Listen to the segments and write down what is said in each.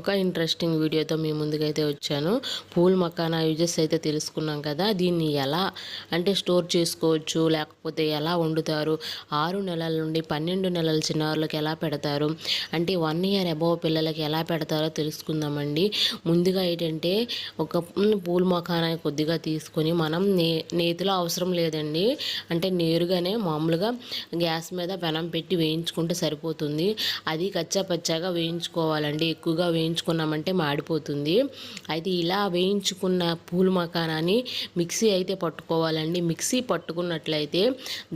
ఒక ఇంట్రెస్టింగ్ వీడియోతో మీ ముందుకైతే వచ్చాను. పూల్ మకానా యూజెస్ అయితే తెలుసుకున్నాం కదా దీన్ని ఎలా అంటే స్టోర్ చేసుకోవచ్చు లేకపోతే ఎలా వండుతారు ఆరు నెలల నుండి పన్నెండు నెలల చిన్నారులకు ఎలా పెడతారు అంటే వన్ ఇయర్ అబోవ్ పిల్లలకి ఎలా పెడతారో తెలుసుకుందామండి. ముందుగా ఏంటంటే ఒక పూల్ మకానా కొద్దిగా తీసుకొని మనం నే నేతిలో అవసరం లేదండి. అంటే నేరుగానే మామూలుగా గ్యాస్ మీద పెనం పెట్టి వేయించుకుంటే సరిపోతుంది. అది కచ్చా పచ్చాగా వేయించుకోవాలండి. ఎక్కువగా వేయించుకున్నామంటే మాడిపోతుంది. అయితే ఇలా వేయించుకున్న పూల మకానాన్ని మిక్సీ అయితే పట్టుకోవాలండి. మిక్సీ పట్టుకున్నట్లయితే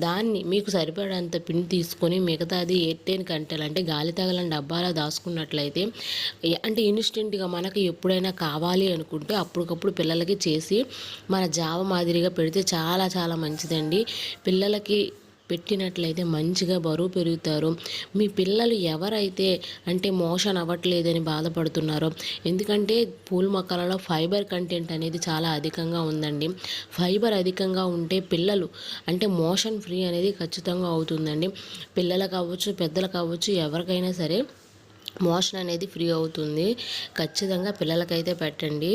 దాన్ని మీకు సరిపడంత పిండి తీసుకొని మిగతాది ఎట్టేని కంటెలు అంటే గాలి తగలని డబ్బాలో దాచుకున్నట్లయితే అంటే ఇన్స్టెంట్గా మనకు ఎప్పుడైనా కావాలి అనుకుంటే అప్పటికప్పుడు పిల్లలకి చేసి మన జావ మాదిరిగా పెడితే చాలా చాలా మంచిదండి. పిల్లలకి పెట్టినట్లయితే మంచిగా బరువు పెరుగుతారు. మీ పిల్లలు ఎవరైతే అంటే మోషన్ అవ్వట్లేదని బాధపడుతున్నారో ఎందుకంటే పూల మొక్కలలో ఫైబర్ కంటెంట్ అనేది చాలా అధికంగా ఉందండి. ఫైబర్ అధికంగా ఉంటే పిల్లలు అంటే మోషన్ ఫ్రీ అనేది ఖచ్చితంగా అవుతుందండి. పిల్లలకు అవ్వచ్చు పెద్దలకు అవ్వచ్చు ఎవరికైనా సరే మోషన్ అనేది ఫ్రీ అవుతుంది. ఖచ్చితంగా పిల్లలకైతే పెట్టండి.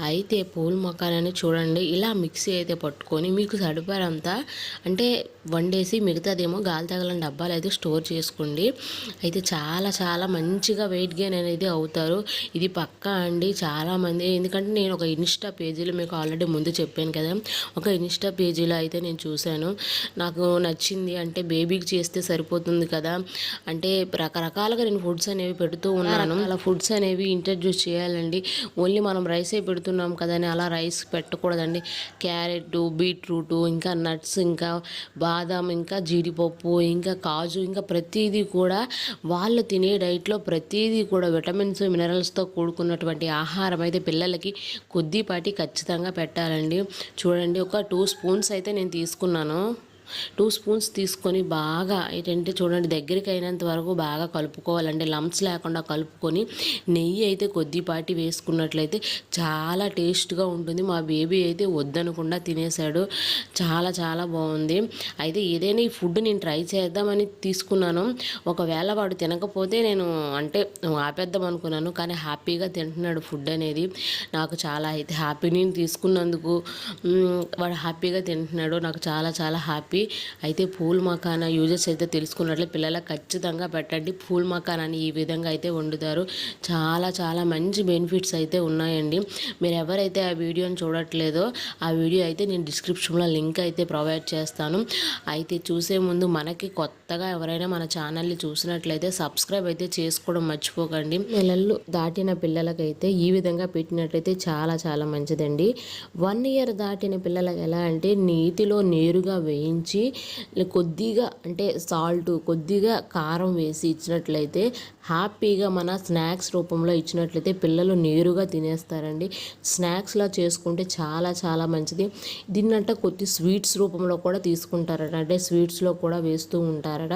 అయితే పూల మొక్కలని చూడండి. ఇలా మిక్సీ అయితే పట్టుకొని మీకు సరిపడంతా అంటే వండేసి మిగతాదేమో గాలి తగలని డబ్బాలు అయితే స్టోర్ చేసుకోండి. అయితే చాలా చాలా మంచిగా వెయిట్ గెయిన్ అనేది అవుతారు. ఇది పక్కా అండి చాలామంది. ఎందుకంటే నేను ఒక ఇన్స్టా పేజీలో మీకు ఆల్రెడీ ముందు చెప్పాను కదా. ఒక ఇన్స్టా పేజీలో అయితే నేను చూశాను. నాకు నచ్చింది అంటే బేబీకి చేస్తే సరిపోతుంది కదా. అంటే రకరకాలుగా నేను ఫుడ్స్ అనేవి పెడుతూ ఉన్నాను. అలా ఫుడ్స్ అనేవి ఇంట్రడ్యూస్ చేయాలండి. ఓన్లీ మనం రైసే పెడుతున్నాం కదా అని అలా రైస్ పెట్టకూడదండి. క్యారెట్ బీట్రూట్ ఇంకా నట్స్ ఇంకా బాదం ఇంకా జీడిపప్పు ఇంకా కాజు ఇంకా ప్రతిదీ కూడా వాళ్ళు తినే డైట్లో ప్రతిదీ కూడా విటమిన్స్ మినరల్స్తో కూడుకున్నటువంటి ఆహారం అయితే పిల్లలకి కొద్దిపాటి ఖచ్చితంగా పెట్టాలండి. చూడండి ఒక టూ స్పూన్స్ అయితే నేను తీసుకున్నాను. టూ స్పూన్స్ తీసుకొని బాగా ఏంటంటే చూడండి దగ్గరికి అయినంత వరకు బాగా కలుపుకోవాలంటే లంప్స్ లేకుండా కలుపుకొని నెయ్యి అయితే కొద్దిపాటి వేసుకున్నట్లయితే చాలా టేస్ట్గా ఉంటుంది. మా బేబీ అయితే వద్దనకుండా తినేశాడు. చాలా చాలా బాగుంది. అయితే ఏదైనా ఈ ఫుడ్ నేను ట్రై చేద్దామని తీసుకున్నాను. ఒకవేళ వాడు తినకపోతే నేను అంటే ఆపేద్దాం అనుకున్నాను కానీ హ్యాపీగా తింటున్నాడు ఫుడ్ అనేది. నాకు చాలా అయితే హ్యాపీ నేను తీసుకున్నందుకు వాడు హ్యాపీగా తింటున్నాడు. నాకు చాలా చాలా హ్యాపీ అయితే పూల్ మకానా యూజెస్ అయితే తెలుసుకున్నట్లే పిల్లలకు ఖచ్చితంగా పెట్టండి. పూల్ మకానాన్ని ఈ విధంగా అయితే వండుతారు. చాలా చాలా మంచి బెనిఫిట్స్ అయితే ఉన్నాయండి. మీరు ఎవరైతే ఆ వీడియోని చూడట్లేదో ఆ వీడియో అయితే నేను డిస్క్రిప్షన్లో లింక్ అయితే ప్రొవైడ్ చేస్తాను. అయితే చూసే ముందు మనకి కొత్తగా ఎవరైనా మన ఛానల్ని చూసినట్లయితే సబ్స్క్రైబ్ అయితే చేసుకోవడం మర్చిపోకండి. నెలలు దాటిన పిల్లలకైతే ఈ విధంగా పెట్టినట్లయితే చాలా చాలా మంచిదండి. వన్ ఇయర్ దాటిన పిల్లలకి ఎలా అంటే నీతిలో నేరుగా వేయించి వేయించి కొద్దిగా అంటే సాల్ట్ కొద్దిగా కారం వేసి ఇచ్చినట్లయితే హ్యాపీగా మన స్నాక్స్ రూపంలో ఇచ్చినట్లయితే పిల్లలు నేరుగా తినేస్తారండి. స్నాక్స్లా చేసుకుంటే చాలా చాలా మంచిది. దీన్నంట కొద్ది స్వీట్స్ రూపంలో కూడా తీసుకుంటారట. అంటే స్వీట్స్లో కూడా వేస్తూ ఉంటారట.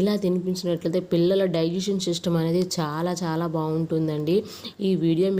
ఇలా తినిపించినట్లయితే పిల్లల డైజెషన్ సిస్టమ్ అనేది చాలా చాలా బాగుంటుందండి. ఈ వీడియో